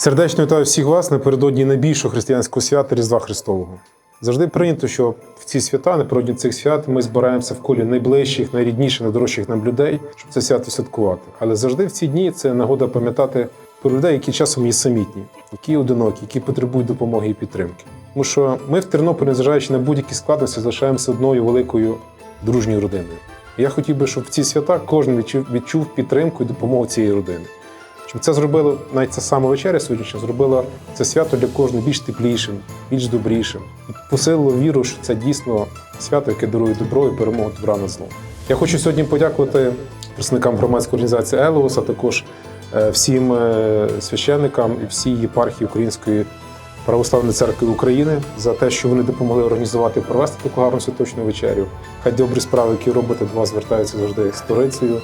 Сердечно вітаю всіх вас напередодні найбільшого християнського свята Різдва Христового. Завжди прийнято, що в ці свята, напередодні цих свят, ми збираємося в колі найближчих, найрідніших, найдорожчих нам людей, щоб це свято святкувати. Але завжди в ці дні це нагода пам'ятати про людей, які часом є самітні, які одинокі, які потребують допомоги і підтримки. Тому що ми в Тернополі, незважаючи на будь-які складності, залишаємося одною великою дружньою родиною. Я хотів би, щоб в ці свята кожен відчув, підтримку і допомогу цієї родини. Щоб це зробило навіть це саме вечеря сьогоднішня, зробила це свято для кожного більш теплішим, більш добрішим. І посилило віру, що це дійсно свято, яке дарує добро і перемогу добра над злом. Я хочу сьогодні подякувати представникам громадської організації Елеос, а також е, всім е, священникам і всій єпархії Української православної церкви України за те, що вони допомогли організувати і провести таку гарну святочну вечерю. Хай добрі справи, які робите до вас, звертаються завжди з сторицею